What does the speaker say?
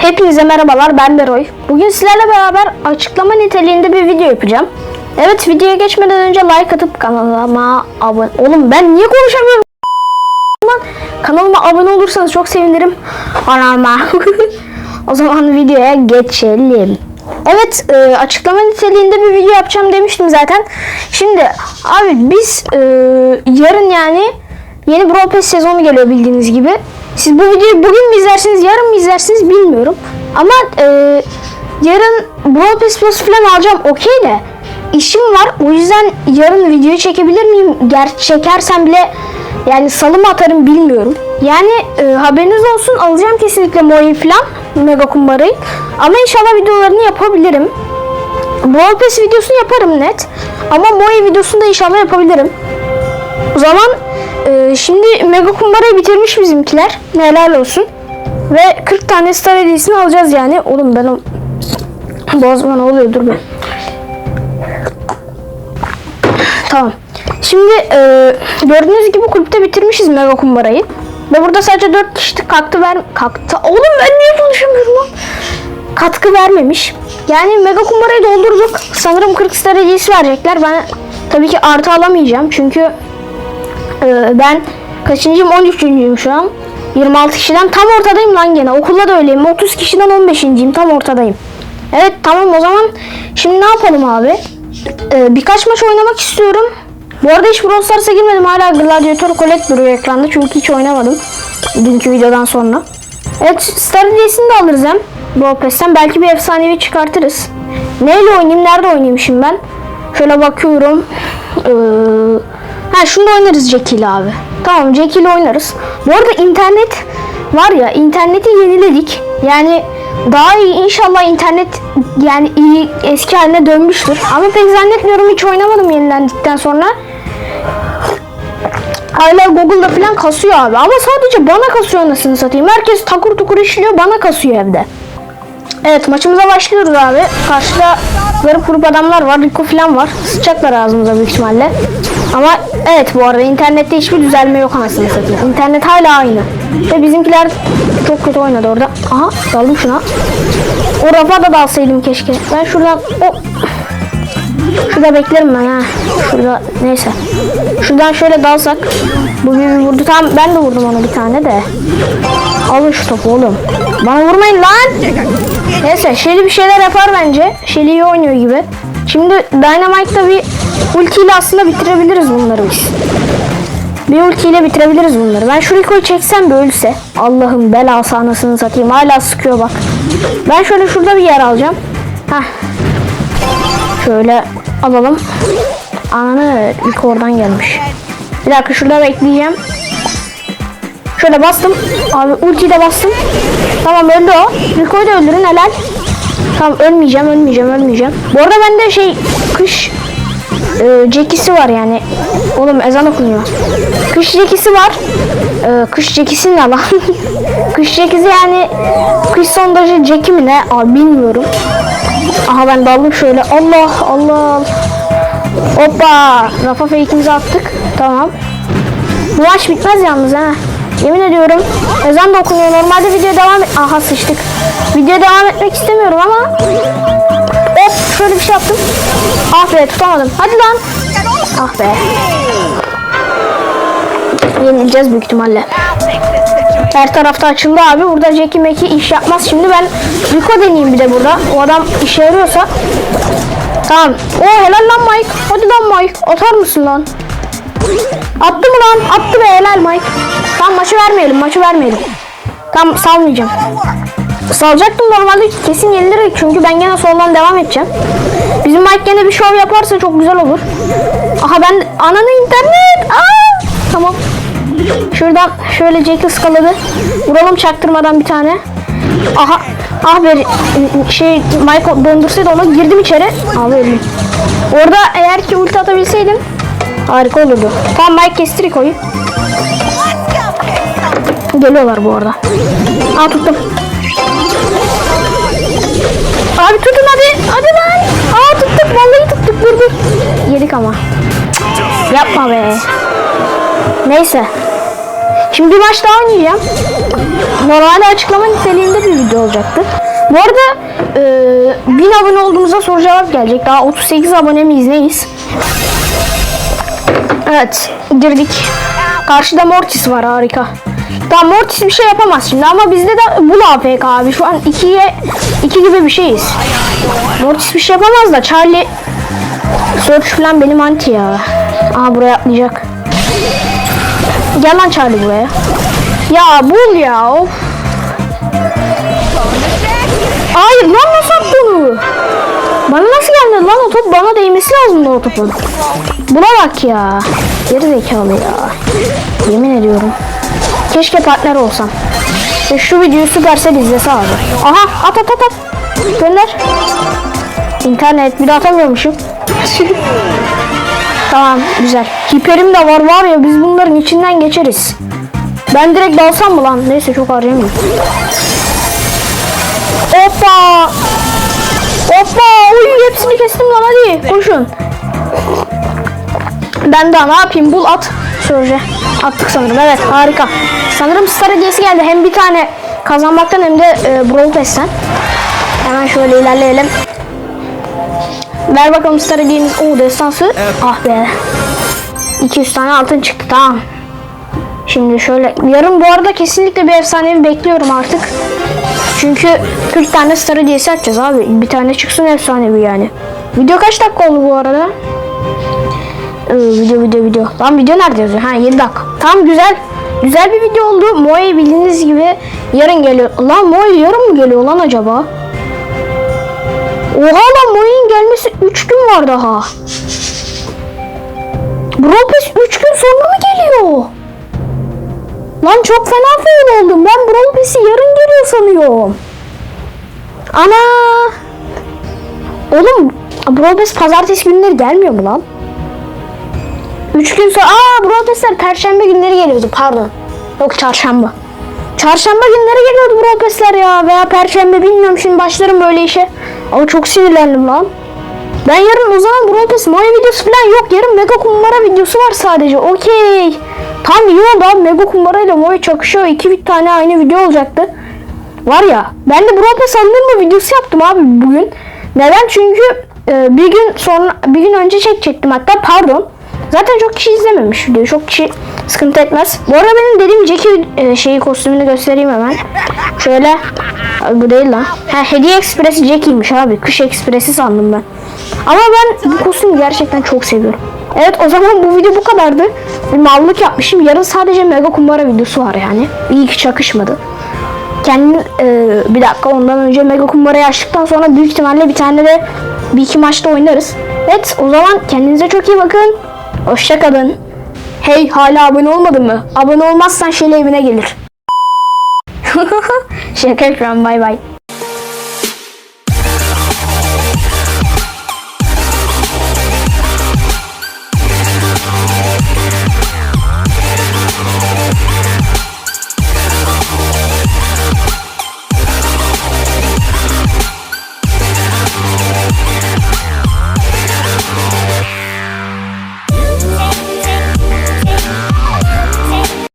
Hepinize merhabalar ben Beroy. Bugün sizlerle beraber açıklama niteliğinde bir video yapacağım. Evet videoya geçmeden önce like atıp kanalıma abone... Oğlum ben niye konuşamıyorum? Kanalıma abone olursanız çok sevinirim. Anama. o zaman videoya geçelim. Evet e, açıklama niteliğinde bir video yapacağım demiştim zaten. Şimdi abi biz e, yarın yani yeni Brawl Pass sezonu geliyor bildiğiniz gibi. Siz bu videoyu bugün mü izlersiniz yarın mı izlersiniz bilmiyorum. Ama e, yarın Brawl Pass Plus falan alacağım okey de işim var. O yüzden yarın videoyu çekebilir miyim? Ger çekersem bile yani salı mı atarım bilmiyorum. Yani e, haberiniz olsun alacağım kesinlikle Moe'yi falan Mega Kumbara'yı. Ama inşallah videolarını yapabilirim. Brawl Pass videosunu yaparım net. Ama Moe videosunu da inşallah yapabilirim. O zaman e, şimdi Mega Kumbara'yı bitirmiş bizimkiler. Helal olsun. Ve 40 tane Star hediyesini alacağız yani. Oğlum ben o... Boğazıma ne oluyor dur bir. Tamam. Şimdi e, gördüğünüz gibi kulüpte bitirmişiz Mega Kumbara'yı. Ve burada sadece 4 kişi katkı ver... Kaktı... Oğlum ben niye konuşamıyorum lan? Katkı vermemiş. Yani Mega Kumbara'yı doldurduk. Sanırım 40 star hediyesi verecekler. Ben tabii ki artı alamayacağım. Çünkü e, ben kaçıncıyım? 13.'üyüm şu an. 26 kişiden tam ortadayım lan gene. Okulda da öyleyim. 30 kişiden 15.'yim. Tam ortadayım. Evet tamam o zaman şimdi ne yapalım abi? Ee, birkaç maç oynamak istiyorum. Bu arada hiç Brawl Stars'a girmedim. Hala Gladiator Collect duruyor ekranda. Çünkü hiç oynamadım. Dünkü videodan sonra. Evet Star hediyesini de alırız hem. Brawl Pass'ten. Belki bir efsanevi çıkartırız. Neyle oynayayım? Nerede oynayayım şimdi ben? Şöyle bakıyorum. Ee, ha şunu da oynarız ile abi. Tamam ile oynarız. Bu arada internet var ya interneti yeniledik. Yani daha iyi inşallah internet yani iyi eski haline dönmüştür. Ama pek zannetmiyorum hiç oynamadım yenilendikten sonra. Hala Google'da falan kasıyor abi. Ama sadece bana kasıyor anasını satayım. Herkes takur tukur işliyor bana kasıyor evde. Evet maçımıza başlıyoruz abi. Karşıda garip grup adamlar var. Rico falan var. Sıçacaklar ağzımıza büyük ihtimalle. Ama evet bu arada internette hiçbir düzelme yok anasını satayım. İnternet hala aynı. Ve bizimkiler çok kötü oynadı orada. Aha daldım şuna. O rafa da dalsaydım keşke. Ben şuradan o Şurada beklerim ben ha. Şurada neyse. Şuradan şöyle dalsak. Bu bir vurdu. Tamam ben de vurdum ona bir tane de. Alın şu topu oğlum. Bana vurmayın lan. Neyse Shelly bir şeyler yapar bence. Shelly iyi oynuyor gibi. Şimdi Dynamite'da bir ultiyle aslında bitirebiliriz bunları biz. Bir ultiyle bitirebiliriz bunları. Ben şu Rico'yu çeksem de ölse. Allah'ım belası anasını satayım. Hala sıkıyor bak. Ben şöyle şurada bir yer alacağım. Heh. Şöyle alalım. Ananı Rico oradan gelmiş. Bir dakika şurada bekleyeceğim. Şöyle bastım. Abi ultiyi de bastım. Tamam öldü o. Rico'yu da öldürün helal. Tamam ölmeyeceğim ölmeyeceğim ölmeyeceğim. Bu arada bende şey kış e, cekisi var yani. Oğlum ezan okunuyor. Kış cekisi var. E, kış cekisi ne lan? kış cekisi yani kış sondajı ceki mi ne? Abi bilmiyorum. Aha ben daldım şöyle. Allah Allah. Hoppa. Rafa fake'imizi attık. Tamam. Bu maç bitmez yalnız ha. Yemin ediyorum. Ezan da okunuyor. Normalde video devam et. Aha sıçtık. Video devam etmek istemiyorum ama. Hop şöyle bir şey yaptım. Ah be tutamadım. Hadi lan. Ah be. Yenileceğiz büyük ihtimalle. Her tarafta açıldı abi. Burada Jackie Meki iş yapmaz. Şimdi ben Rico deneyeyim bir de burada. O adam işe yarıyorsa. Tamam. O helal lan Mike. Hadi lan Mike. Atar mısın lan? Attı mı lan? Attı be helal Mike. Tamam maçı vermeyelim. Maçı vermeyelim. Tamam salmayacağım. Salacaktım normalde kesin yenilir çünkü ben gene soldan devam edeceğim. Bizim Mike gene bir şov yaparsa çok güzel olur. Aha ben ananı internet. Aa! Tamam. Şuradan şöyle Jack'i ıskaladı. Vuralım çaktırmadan bir tane. Aha. Ah be şey Michael döndürseydi onu girdim içeri. Abi öldüm. Orada eğer ki ulti atabilseydim harika olurdu. Tamam Mike kesti Rico'yu. Geliyorlar bu arada. Aa tuttum. Abi tutun hadi. Hadi lan. Aa tuttuk vallahi tuttuk. Dur. Yedik ama. Yapma be. Neyse. Şimdi bir maç daha oynayacağım. Normalde açıklama niteliğinde bir video olacaktı. Bu arada e, 1000 abone olduğumuzda soru cevap gelecek. Daha 38 abone miyiz neyiz? Evet girdik. Karşıda Mortis var harika. Tamam Mortis bir şey yapamaz şimdi ama bizde de Bull AFK abi. Şu an 2'ye 2 gibi bir şeyiz. Mortis bir şey yapamaz da Charlie Search falan benim anti ya. Aha buraya atlayacak. Gel lan Charlie buraya. Ya Bull ya of. Hayır lan nasıl attı onu? Bana nasıl gelmedi lan o top bana değmesi lazımdı o topun. Buna bak ya. Geri zekalı ya. Yemin ediyorum. Keşke partner olsam. Ve şu videoyu Supercell izlese abi. Aha at at at at. Gönder. İnternet bir de atamıyormuşum. Tamam güzel. Hiperim de var var ya biz bunların içinden geçeriz. Ben direkt dalsam mı lan? Neyse çok harcamayayım. Hoppa. Hoppa. Uy hepsini kestim lan hadi. Koşun. Ben daha ne yapayım? Bul at. Sörce. Attık sanırım. Evet harika. Sanırım Star hediyesi geldi. Hem bir tane kazanmaktan hem de e, Brawl Pass'ten. Hemen şöyle ilerleyelim. Ver bakalım Star hediyemiz. Oo destansı. Ah be. 200 tane altın çıktı. Tamam. Şimdi şöyle. Yarın bu arada kesinlikle bir efsanevi bekliyorum artık. Çünkü 40 tane Star hediyesi açacağız abi. Bir tane çıksın efsanevi yani. Video kaç dakika oldu bu arada? Ee, video video video. Lan video nerede yazıyor? Ha 7 dakika. Tam güzel. Güzel bir video oldu. Moe bildiğiniz gibi yarın geliyor. Lan Moe yarın mı geliyor lan acaba? Oha lan Moe'nin gelmesi 3 gün var daha. Brawl Pass 3 gün sonra mı geliyor? Lan çok fena fail oldum. Ben Brawl yarın geliyor sanıyorum. Ana! Oğlum Brawl pazartesi günleri gelmiyor mu lan? 3 gün sonra... Aa Brawl perşembe günleri geliyordu pardon. Yok çarşamba. Çarşamba günleri geliyordu Brawl ya. Veya perşembe bilmiyorum şimdi başlarım böyle işe. Ama çok sinirlendim lan. Ben yarın o zaman Brawl Moe videosu falan yok. Yarın Mega Kumbara videosu var sadece. Okey. Tam iyi oldu abi. Mega Kumbara ile Moe çakışıyor. İki tane aynı video olacaktı. Var ya ben de Brawl Pass alınır videosu yaptım abi bugün. Neden? Çünkü e, bir gün sonra bir gün önce çekecektim hatta pardon. Zaten çok kişi izlememiş videoyu. Çok kişi sıkıntı etmez. Bu arada benim dediğim Jackie e, şeyi kostümünü göstereyim hemen. Şöyle. Abi bu değil lan. Ha, Hediye Ekspresi Jackie'ymiş abi. Kış Ekspresi sandım ben. Ama ben bu kostümü gerçekten çok seviyorum. Evet o zaman bu video bu kadardı. Bir mallık yapmışım. Yarın sadece Mega Kumbara videosu var yani. İyi ki çakışmadı. Kendim e, bir dakika ondan önce Mega Kumbara'yı açtıktan sonra büyük ihtimalle bir tane de bir iki maçta oynarız. Evet o zaman kendinize çok iyi bakın. Hoşçakalın. Hey hala abone olmadın mı? Abone olmazsan Şeli evine gelir. Şaka yapıyorum bay bay.